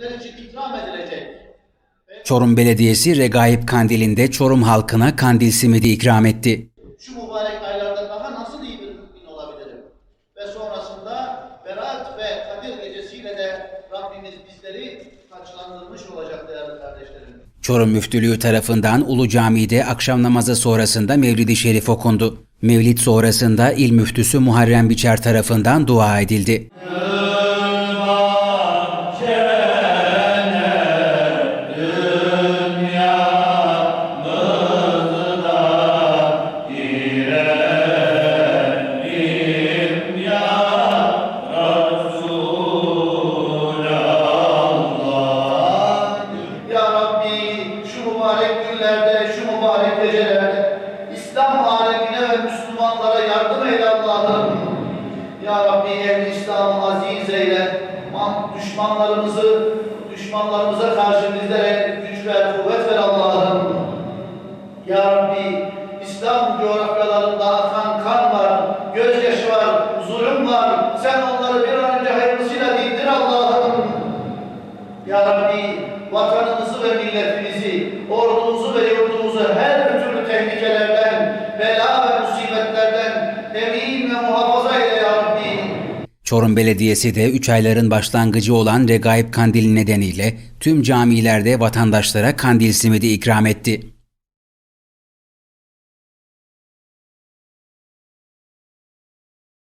Türkler için ikram edilecek. Çorum Belediyesi Regaip Kandili'nde Çorum halkına kandil simidi ikram etti. Şu mübarek aylarda daha nasıl iyi bir mümin olabilirim? Ve sonrasında Berat ve Kadir gecesiyle de Rabbimiz bizleri taçlandırmış olacak değerli kardeşlerim. Çorum Müftülüğü tarafından Ulu Cami'de akşam namazı sonrasında Mevlid-i Şerif okundu. Mevlid sonrasında İl Müftüsü Muharrem Biçer tarafından dua edildi. Ya günlerde, şu mübarek gecelerde İslam alemine ve Müslümanlara yardım eyle Allah'ım. Ya Rabbi ehli İslam'ı aziz eyle. Ma- Düşmanlarımızı, düşmanlarımıza karşı bizlere güç ver, kuvvet ver Allah'ım. Ya Rabbi İslam coğrafyalarında akan kan var, gözyaşı var, zulüm var. Sen onları bir an önce hayırlısıyla dindir Allah'ım. Ya Rabbi vatanımızı ve milletimizi, Çorum Belediyesi de 3 ayların başlangıcı olan Regaip Kandili nedeniyle tüm camilerde vatandaşlara kandil simidi ikram etti.